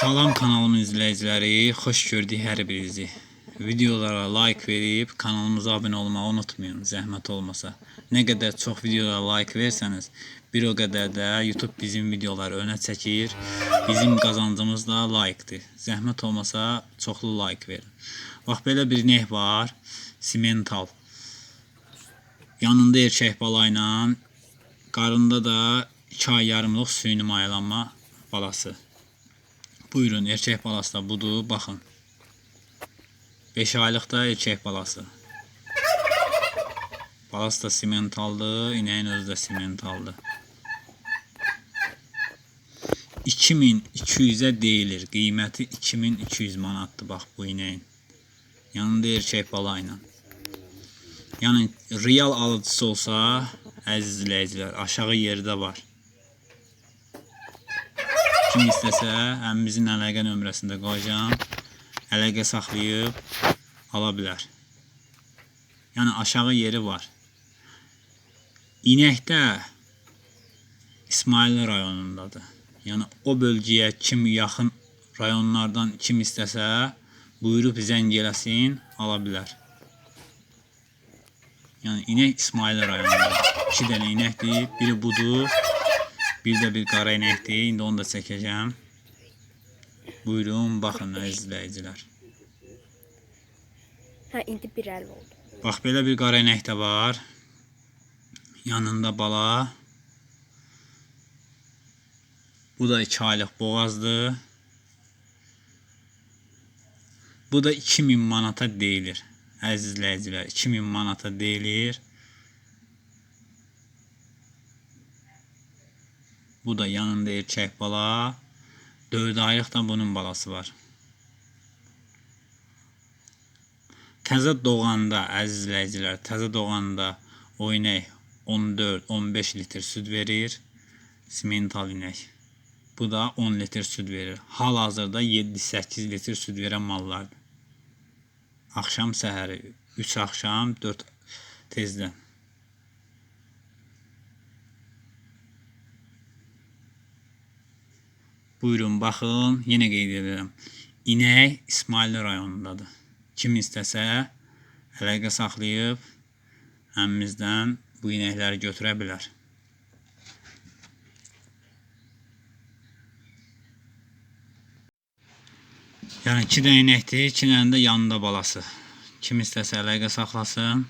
Salam kanalımın izleyicileri, hoş gördük her birinizi. Videolara like verip kanalımıza abone olmayı unutmayın, zəhmət olmasa. Ne kadar çok videolara like verseniz, bir o kadar da YouTube bizim videoları öne çəkir. Bizim qazancımız da like-dir. Zəhmət olmasa çoxlu like verin. Bax belə bir neh var, simental. Yanında erkək bala ilə, da 2 ay yarımlıq süni mayalanma balası. Buyurun erkek balası da budur. Baxın. 5 aylıqda erkek balası. Balası da simentaldır. İneğin özü də simentaldır. 2200-ə deyilir. Qiyməti 2200 manatdır bax bu ineğin. Yanında erkek bala ilə. Yəni real alıcısı olsa, əziz izləyicilər, aşağı yerdə var. Kim istəsə, əmimizin əlaqə nömrəsində qoyacağam. Əlaqə saxlayıb ala bilər. Yəni aşağı yeri var. İnəkdə İsmail rayonundadır. Yəni o bölgəyə kim yaxın rayonlardan kim istəsə, buyurub zəng eləsin, ala bilər. Yəni inək İsmail rayonundadır. 2 dənə inəkdir, biri budur. Bir de bir qara inəkdir. İndi onu da çəkəcəm. Buyurun, baxın izləyicilər. Ha indi bir el oldu. Bax belə bir qara inək də var. Yanında bala. Bu da 2 aylıq boğazdır. Bu da 2000 manata deyilir. Əziz izləyicilər, 2000 manata deyilir. Bu da yanında erkek bala. 4 aylıq da bunun balası var. Təzə doğanda əziz izləyicilər, təzə doğanda o inək 14-15 litr süd verir. Simental inək. Bu da 10 litr süd verir. Hal-hazırda 7-8 litr süd verən mallardır. Axşam səhəri 3 axşam 4 tezdən. Buyurun baxın, yenə qeyd edirəm. İnək İsmail rayonundadır. Kim istəsə əlaqə saxlayıb əmimizdən bu inəkləri götürə bilər. Yəni 2 dənə inəkdir, 2 dənə də yanında balası. Kim istəsə əlaqə saxlasın.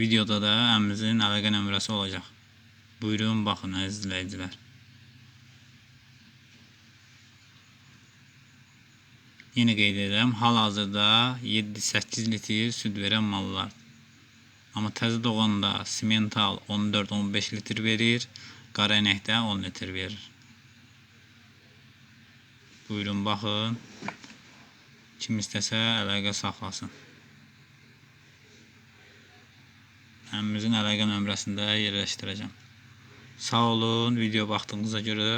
Videoda da əmimizin əlaqə nömrəsi olacaq. Buyurun baxın əziz izləyicilər. Yine qeyd edirəm, hal-hazırda 7-8 litr süd verən mallar. Amma təzə doğanda simental 14-15 litr verir, qara inəkdə 10 litr verir. Buyurun baxın. Kim istəsə əlaqə saxlasın. Əmimizin əlaqə nömrəsində yerləşdirəcəm. Sağ olun, video baxdığınıza görə